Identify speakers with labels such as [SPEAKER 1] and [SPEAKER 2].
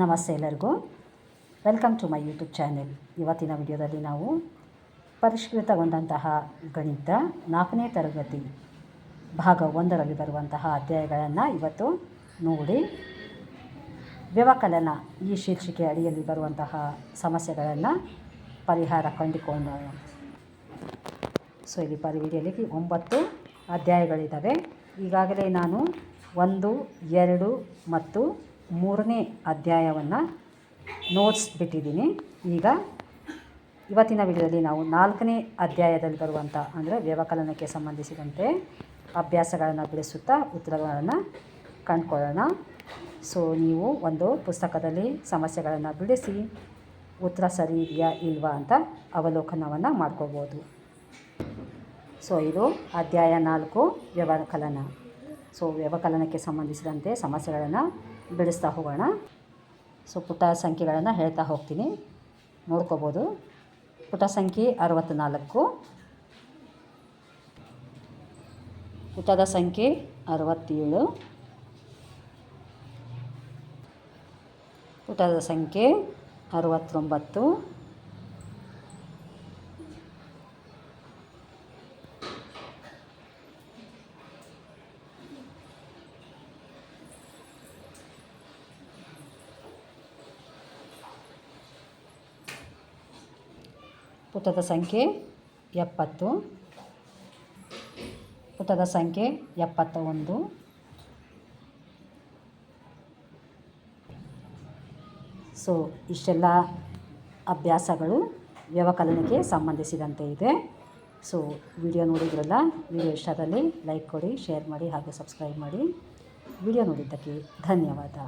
[SPEAKER 1] ನಮಸ್ತೆ ಎಲ್ಲರಿಗೂ. Welcome to my YouTube channel ಇವತ್ತಿನ ವಿಡಿಯೋದಲ್ಲಿ ನಾವು ಪರಿಷ್ಕೃತಗೊಂಡಂತಹ ಗಣಿತ ನಾಲ್ಕನೇ ತರಗತಿ ಭಾಗ ಒಂದರಲ್ಲಿ ಬರುವಂತಹ ಅಧ್ಯಾಯಗಳನ್ನು ಇವತ್ತು ನೋಡಿ. ವ್ಯವಕಲನ ಈ ಶೀರ್ಷಿಕೆ ಅಡಿಯಲ್ಲಿ ಬರುವಂತಹ ಸಮಸ್ಯೆಗಳನ್ನು ಪರಿಹಾರ ಕಂಡುಕೊಂಡು ಸೊ ಇಲ್ಲಿ ಪರಿ ವಿಡಿಯೋಲಿ ಒಂಬತ್ತು ಅಧ್ಯಾಯಗಳಿದ್ದಾವೆ ಈಗಾಗಲೇ ನಾನು ಒಂದು, ಎರಡು ಮತ್ತು ಮೂರನೇ ಅಧ್ಯಾಯವನ್ನು ನೋಟ್ಸ್ ಬಿಟ್ಟಿದ್ದೀನಿ. ಈಗ ಇವತ್ತಿನ ವಿಡಿಯೋದಲ್ಲಿ ನಾವು ನಾಲ್ಕನೇ ಅಧ್ಯಾಯದಲ್ಲಿ ಬರುವಂಥ ಅಂದರೆ ವ್ಯವಕಲನಕ್ಕೆ ಸಂಬಂಧಿಸಿದಂತೆ ಅಭ್ಯಾಸಗಳನ್ನು ಬಿಡಿಸುತ್ತಾ ಉತ್ತರಗಳನ್ನು ಕಂಡುಕೊಳ್ಳೋಣ. ಸೊ ನೀವು ಒಂದು ಪುಸ್ತಕದಲ್ಲಿ ಸಮಸ್ಯೆಗಳನ್ನು ಬಿಡಿಸಿ, ಉತ್ತರ ಸರಿ ಇದೆಯಾ ಇಲ್ವಾ ಅಂತ ಅವಲೋಕನವನ್ನು ಮಾಡ್ಕೋಬೋದು. ಸೊ ಇದು ಅಧ್ಯಾಯ ನಾಲ್ಕು, ವ್ಯವಕಲನ. ಸೊ, ವ್ಯವಕಲನಕ್ಕೆ ಸಂಬಂಧಿಸಿದಂತೆ ಸಮಸ್ಯೆಗಳನ್ನು ಬಿಡಿಸ್ತಾ ಹೋಗೋಣ. ಸೊ, ಪುಟ ಸಂಖ್ಯೆಗಳನ್ನು ಹೇಳ್ತಾ ಹೋಗ್ತೀನಿ. ನೋಡ್ಕೋಬೋದು. ಪುಟ ಸಂಖ್ಯೆ ಅರವತ್ತ್ನಾಲ್ಕು ಪುಟದ ಸಂಖ್ಯೆ ಅರವತ್ತೇಳು. ಪುಟದ ಸಂಖ್ಯೆ ಅರವತ್ತೊಂಬತ್ತು. ಪುಟದ ಸಂಖ್ಯೆ ಎಪ್ಪತ್ತು. ಪುಟದ ಸಂಖ್ಯೆ ಎಪ್ಪತ್ತ ಒಂದು ಸೊ, ಇಷ್ಟೆಲ್ಲ ಅಭ್ಯಾಸಗಳು ವ್ಯವಕಲನಕ್ಕೆ ಸಂಬಂಧಿಸಿದಂತೆ ಇದೆ. ಸೊ, ವಿಡಿಯೋ ನೋಡಿದ್ರಲ್ಲ, ವಿಡಿಯೋ ಇಷ್ಟದಲ್ಲಿ ಲೈಕ್ ಕೊಡಿ, ಶೇರ್ ಮಾಡಿ, ಹಾಗೂ ಸಬ್ಸ್ಕ್ರೈಬ್ ಮಾಡಿ. ವಿಡಿಯೋ ನೋಡಿದ್ದಕ್ಕೆ ಧನ್ಯವಾದ.